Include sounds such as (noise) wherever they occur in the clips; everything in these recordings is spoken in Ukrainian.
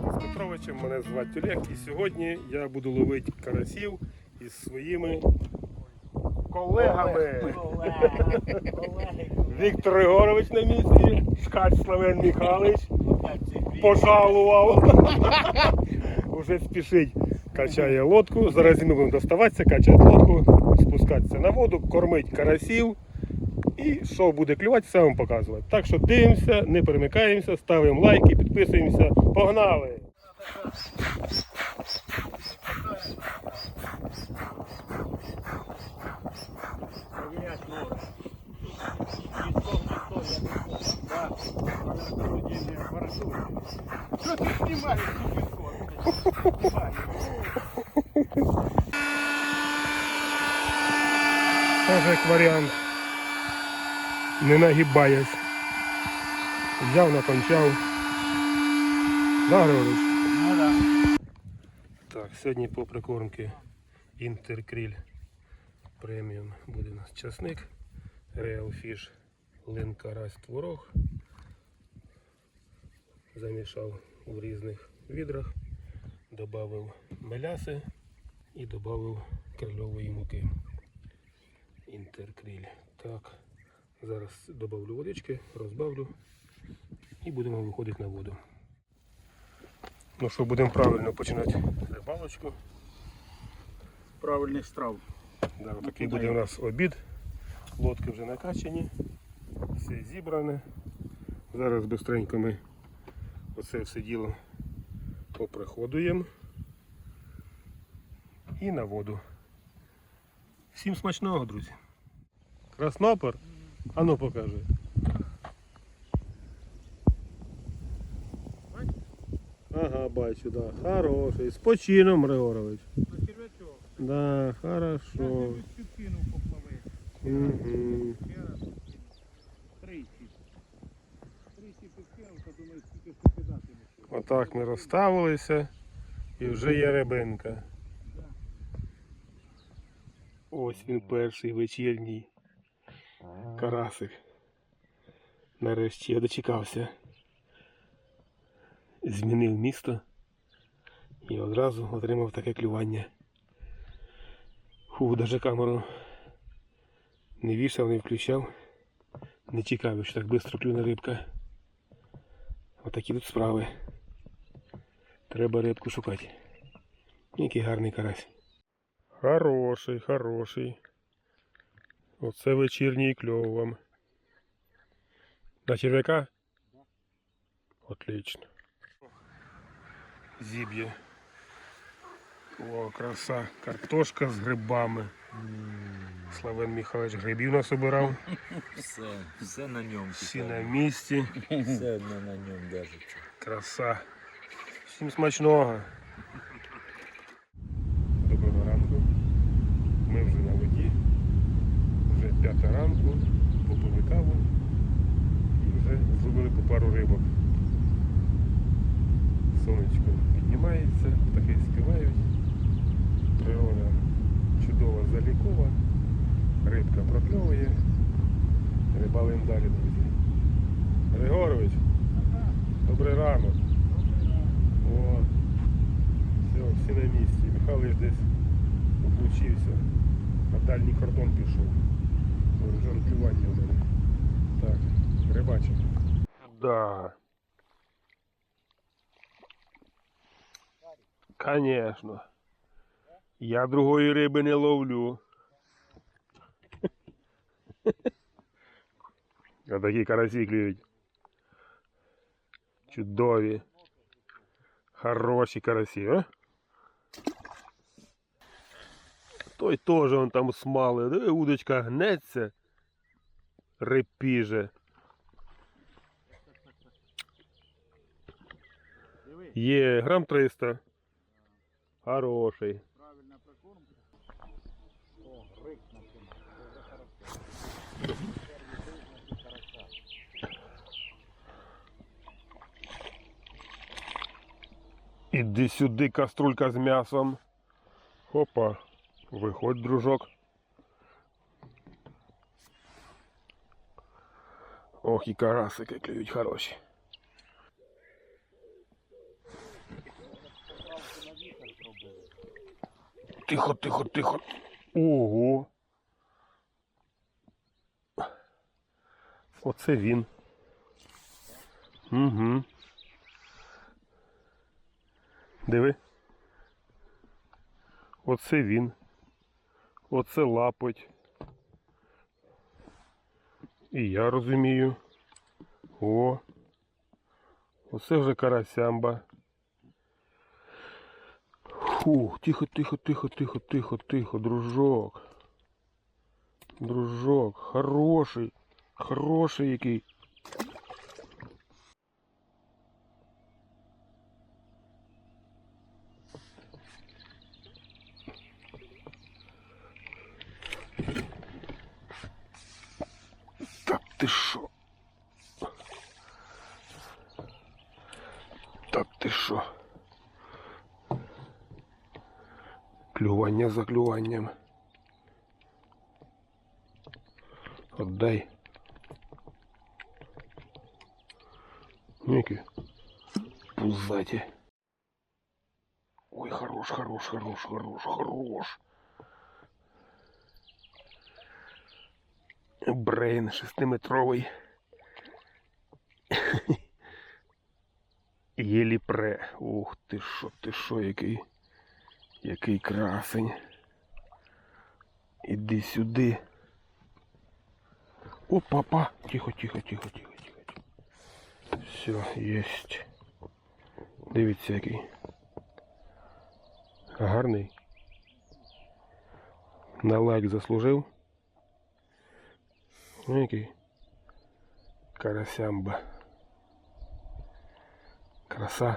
з Петровичем. Мене звати Олег і сьогодні я буду ловити карасів із своїми колегами. Віктор Григорович на місці, Шкач Славен Михайлович пожалував. Уже спішить, качає лодку. Зараз ми будемо доставатися, качати лодку, спускатися на воду, кормить карасів. І що буде клювати, все вам показувати. Так що дивимося, не перемикаємося, ставимо лайки, підписуємося. Погнали! Листов, листов, я не помню. Да, она поведение хорошо. Что ты снимаешь, Теж як варіант. Не нагибаясь. Взяв, накончав. Да, Григорич? Ну да. Так, сьогодні по прикормки Інтеркріль преміум буде у нас часник, Real Fish, лин карась творог. Замішав у різних відрах, додав меляси і додав крильової муки. Інтеркріль. Так, зараз додавлю водички, розбавлю і будемо виходити на воду. Ну що, будемо правильно починати рибалочку. Правильный страв. Да, такий буде у нас обід. Лодки вже накачані, все зібране. Зараз бистренько ми оце все діло поприходуємо і на воду. Всім смачного, друзі. Краснопер? Ану покажи. Ага, бачу, да. Хороший. З почином, Григорович. Да, хорошо. Угу. Отак ми розставилися і вже є рибинка. Ось він перший вечірній карасик. Нарешті я дочекався. Змінив місто і одразу отримав таке клювання. Фу, даже камеру не вішав, не включав. Не чекав, що так швидко клюне рибка. Отакі тут справи. Треба рибку шукати. Який гарний карась. Хороший, хороший. Оце вечірній кльов вам. На черв'яка? Отлично. Зіб'є. О, краса. Картошка з грибами. Славен Михайлович грибів нас обирав. (laughs) Все, все на ньому. Всі на місці. Все на ньому держиться. Краса. Всім смачного. Доброго ранку. Ми вже на воді. Вже п'ята ранку. Попили каву і вже зловили по пару рибок. Сонечко піднімається, птахи співають. Природа чудова залікова. Рибка прокльовує. Рибалим далі, друзі. Григорович, добрий ранок. О, все, всі на місці. Михайлович десь облучився. На дальній кордон пішов. Плювання у мене. Так, рибачимо. Да. Конечно. Я другої риби не ловлю. (laughs) А такі карасі клюють. Чудові. Хороші карасі, а? Той теж он там смали. Диви, удочка гнеться. Репіже. Є, грам 300. Хороший. Правильна прикормка. О, рик вже. Іди сюди, каструлька з м'ясом. Опа. Виходь, дружок. Ох, і карасики клюють хороші. Тихо, тихо, тихо. Ого. Оце він. Угу. Диви. Оце він. Оце лапоть. І я розумію. О. Оце вже карасямба. Фух, тихо, тихо, тихо, тихо, тихо, тихо, дружок. Дружок, хороший, хороший який. Так ти що? Так ти що? Клювання за клюванням. Отдай. Ніки. Пузаті. Ой, хорош, хорош, хорош, хорош, хорош. Брейн шестиметровий. (laughs) Єлі пре. Ух ти що, ти що, який. Який красень. Іди сюди. О, папа. Тихо, тихо, тихо, тихо, тихо. тихо. Все, єсть. Дивіться, який. Гарний. На лайк заслужив. Ну, який. Карасямба. Краса.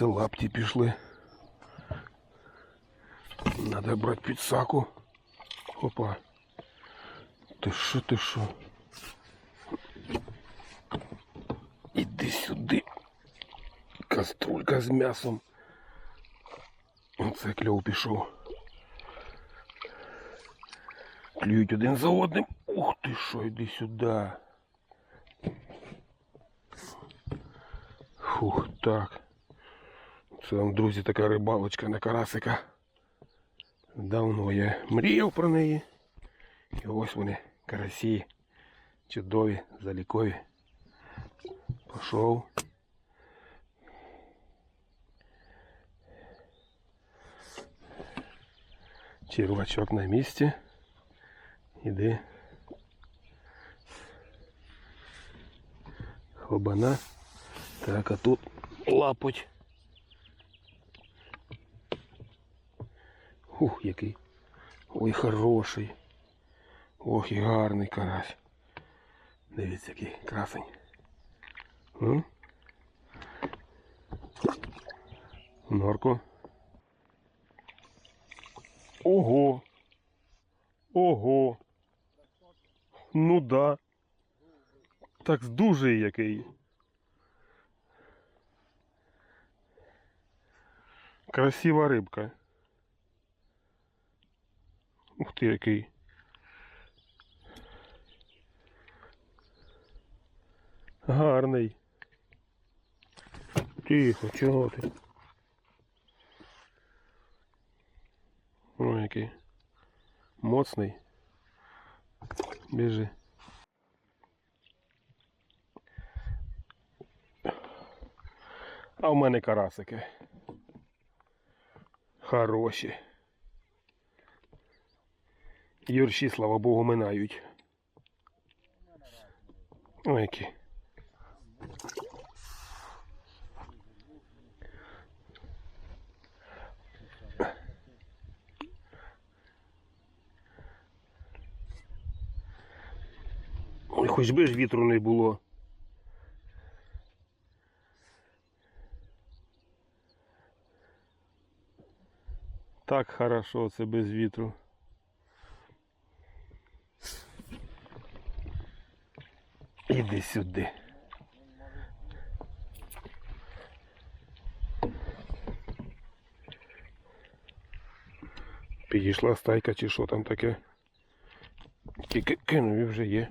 Оце лапті пішли. Надо брати підсаку. Опа. Ти що, ти що? Іди сюди. Каструлька з м'ясом. Оце кльов пішов. Клюють один за одним. Ух ти що, йди сюди. Фух, так. Це вам, друзі, така рибалочка на карасика. Давно я мріяв про неї. І ось вони, карасі. Чудові, залікові. Пішов. Червачок на місці. Іди. Хобана. Так, а тут лапоть. Ух, який. Ой, хороший. Ох, і гарний карась. Дивіться, який красень. М? Норку. Ого. Ого. Ну да. Так дуже який. Красива рибка. Ух ти який. Гарний. Тихо, чого ти? Ой, який. Моцний. Біжи. А в мене карасики. Хороші. Юрші, слава Богу, минають. Ой, які. Ой, хоч би ж вітру не було. Так хорошо це без вітру. Іди сюди. Підійшла стайка чи що там таке. Тільки кинув і вже є.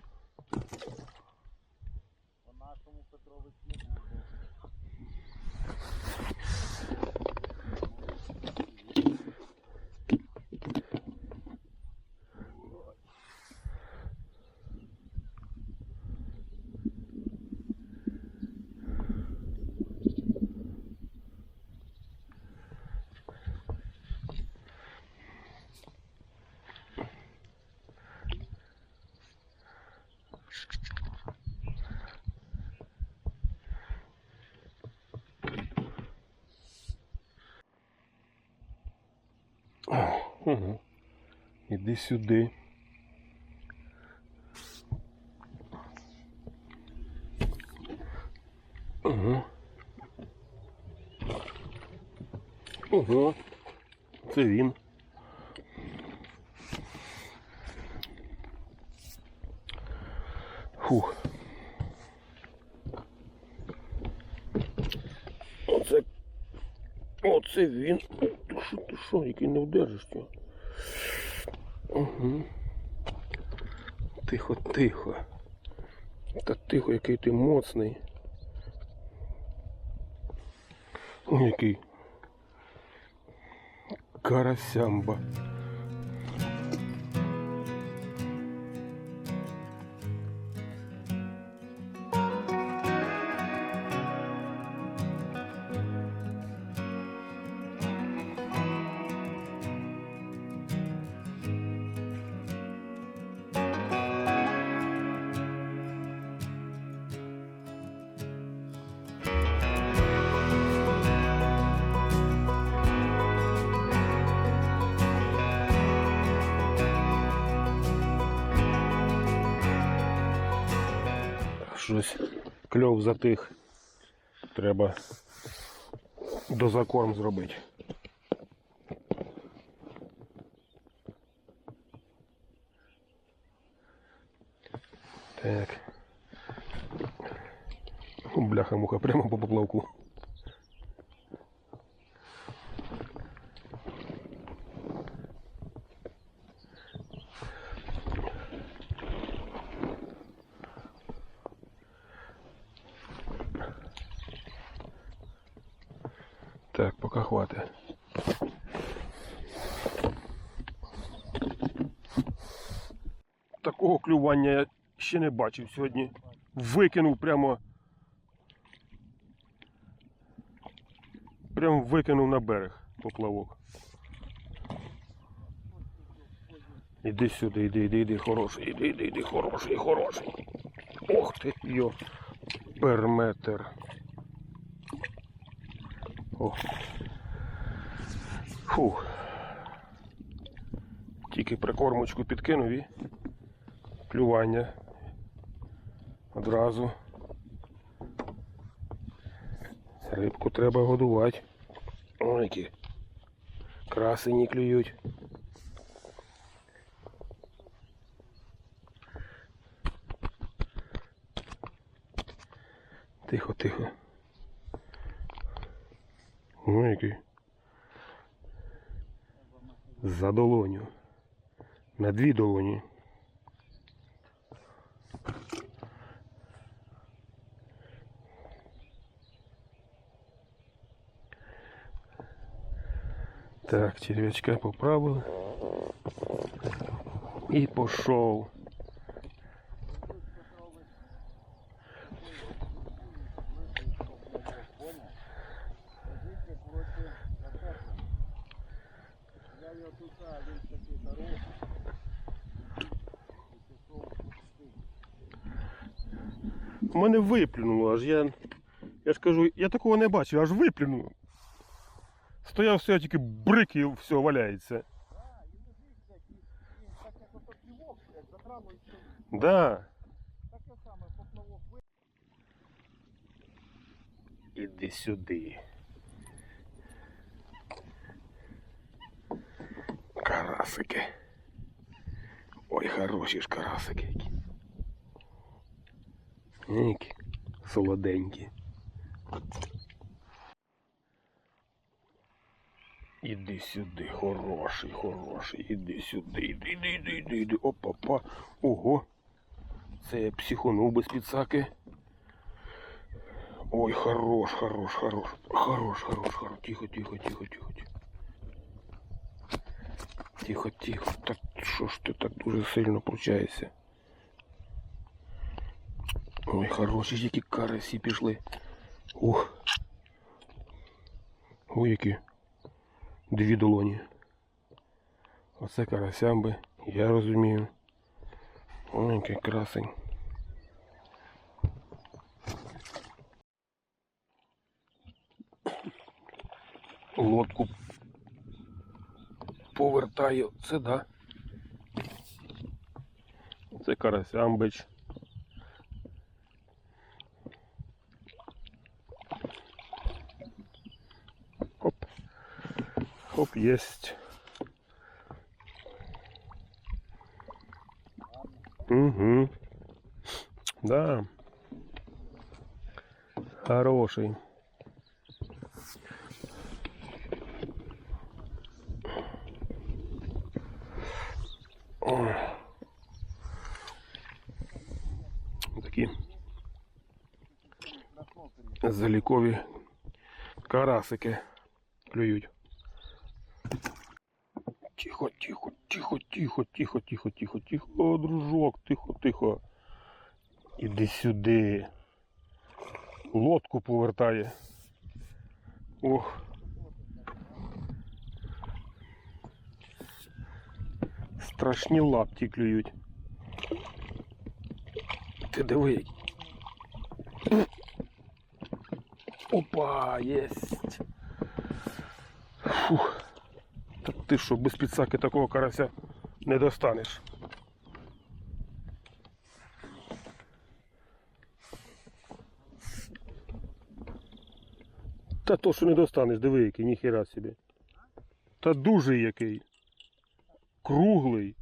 Угу. Іди сюди. Угу. Угу. Це він. Фух. Оце. Оце він. Що, який не вдержиш цього? Угу. Тихо, тихо. Та тихо, який ти моцний. Який. Карасямба. Щось кльов затих. Треба дозакорм зробити. Так. Бляха-муха, прямо по поплавку. Так, поки хватить. Такого клювання я ще не бачив сьогодні. Викинув прямо. Прямо викинув на берег поплавок. Іди сюди, іди, іди, іди, хороший, іди, іди, іди, хороший, хороший. Ох ти, йо. Перметр. О. Фух. Тільки прикормочку підкинув і клювання. Одразу. Рибку треба годувати. Ой, які красені клюють. На дві долоні. Так, червячка поправили. І пішов. Виплюнуло, аж я. Я ж кажу, я такого не бачив, аж виплюнув. Стояв все, тільки брик і все валяється. Да. Іди сюди. карасики. Ой, хороші ж карасики які. Солоденькі. Іди сюди, хороший, хороший, іди сюди, іди, іди, іди, іди, іди. Опа-па. Ого. Це я психонув без підсаки. Ой, хорош, хорош, хорош. Хорош, хорош, хорош. Тихо, тихо, тихо, тихо, тихо. Тихо, тихо. Так що ж ти так дуже сильно пручаєшся? Ой, хороші ж які карасі пішли. Ух. Ой, які. Дві долоні. Оце карасям би, я розумію. Ой, який красень. Лодку повертаю. Це да. Це карасям Хоп, есть. Угу. Да. Хороший. Ой. Такі залікові карасики клюють. Тихо, тихо, тихо, тихо, тихо, О, дружок, тихо, тихо. Іди сюди. Лодку повертає. Ох. Страшні лапті клюють. Ти диви. Опа, єсть. Фух. Та ти що, без підсаки такого карася не достанеш. Та то, що не достанеш, диви який, ніхіра собі. Та дуже який. Круглий.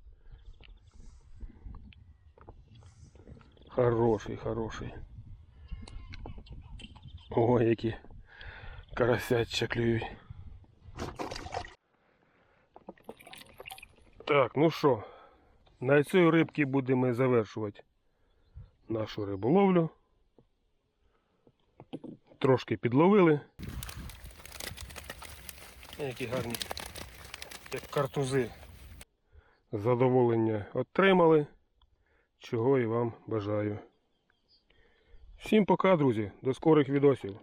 Хороший, хороший. Ой, які карасяча клюють. Так, ну що, на цій рибці будемо завершувати нашу риболовлю. Трошки підловили. Які гарні, як картузи. Задоволення отримали, чого і вам бажаю. Всім пока, друзі, до скорих відосів.